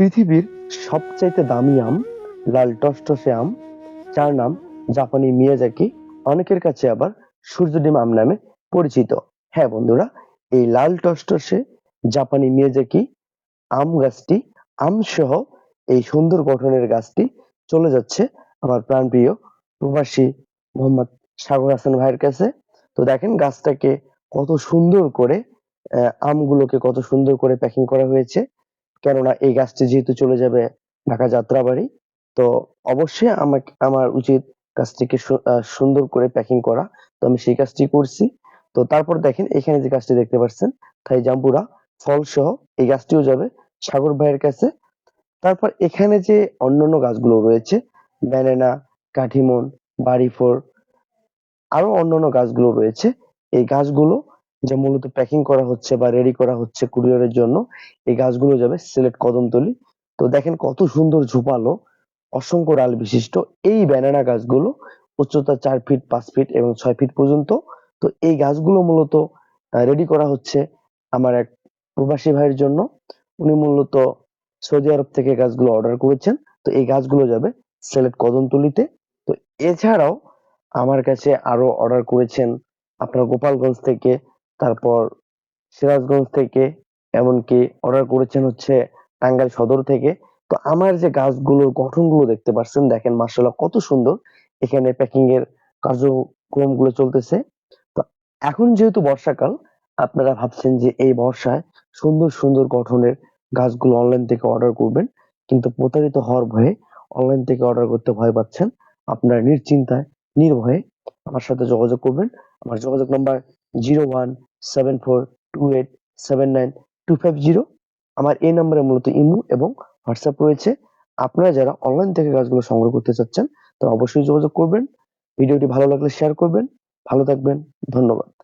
পৃথিবীর সবচাইতে দামি আম, লাল টসটসে আম, যার নাম জাপানি মিয়াজাকি, অনেকের কাছে আবার সূর্যডিম আম নামে পরিচিত। হ্যাঁ বন্ধুরা, এই লাল টসটসে জাপানি মিয়াজাকি, আম গাছটি আম সহ এই সুন্দর গঠনের গাছটি চলে যাচ্ছে আমার প্রাণপ্রিয় প্রবাসী মোহাম্মদ সাগর হাসান ভাইয়ের কাছে। তো দেখেন গাছটাকে কত সুন্দর করে আমগুলোকে কত সুন্দর করে প্যাকিং করা হয়েছে। কেননা এই গাছটি যেহেতু চলে যাবে ঢাকা যাত্রাবাড়ি, তো অবশ্যই আমাকে, আমার উচিত গাছটিকে সুন্দর করে প্যাকিং করা। তো আমি সেই কাজটি করছি। তো তারপর দেখেন, এখানে যে গাছটি দেখতে পাচ্ছেন থাই জাম্বুরা ফল সহ এই গাছটিও যাবে সাগর ভাইয়ের কাছে। তারপর এখানে যে অন্যান্য গাছগুলো রয়েছে, ব্যানানা, কাঠিমন, বাড়িফোর আরও অন্যান্য গাছগুলো রয়েছে। এই গাছগুলো যে মূলত প্যাকিং করা হচ্ছে বা রেডি করা হচ্ছে কুরিয়ারের জন্য, এই গাছগুলো যাবে সিলেট কদমতলি। তো দেখেন কত সুন্দর ঝোপালো, অসংখ্য ডাল বিশিষ্ট। এই ব্যানানা গাছগুলো উচ্চতা চার ফিট পাঁচ ফিট এবং ছয় ফিট পর্যন্ত। তো এই গাছগুলো মূলত রেডি করা হচ্ছে আমার এক প্রবাসী ভাইয়ের জন্য। উনি মূলত সৌদি আরব থেকে গাছগুলো অর্ডার করেছেন। তো এই গাছগুলো যাবে সিলেট কদমতলিতে। তো এছাড়াও আমার কাছে আরও অর্ডার করেছেন আপনার গোপালগঞ্জ থেকে তারপর সিরাজগঞ্জ থেকে, এমনকি অর্ডার করেছেন হচ্ছে টাঙ্গাইল সদর থেকে। তো আমার যে গাছগুলোর গঠনগুলো দেখতে পাচ্ছেন দেখেন মার্শাল্লাহ কত সুন্দর। এখানে প্যাকিং এর কার্যক্রমগুলো চলতেছে। তো এখন যেহেতু বর্ষাকাল, আপনারা ভাবছেন যে এই বর্ষায় সুন্দর সুন্দর গঠনের গাছগুলো অনলাইন থেকে অর্ডার করবেন, কিন্তু প্রতারিত হওয়ার ভয়ে অনলাইন থেকে অর্ডার করতে ভয় পাচ্ছেন। আপনারা নিশ্চিন্তায়, নির্ভয়ে আমার সাথে যোগাযোগ করবেন। আমার যোগাযোগ number zero one seven four two eight seven nine two five zero. আমার এই নাম্বারে মূলত ইমু এবং হোয়াটসঅ্যাপ রয়েছে। আপনারা যারা অনলাইন থেকে কাজগুলো সংগ্রহ করতে চাচ্ছেন, তারা অবশ্যই যোগাযোগ করবেন। ভিডিওটি ভালো লাগলে শেয়ার করবেন। ভালো থাকবেন। ধন্যবাদ।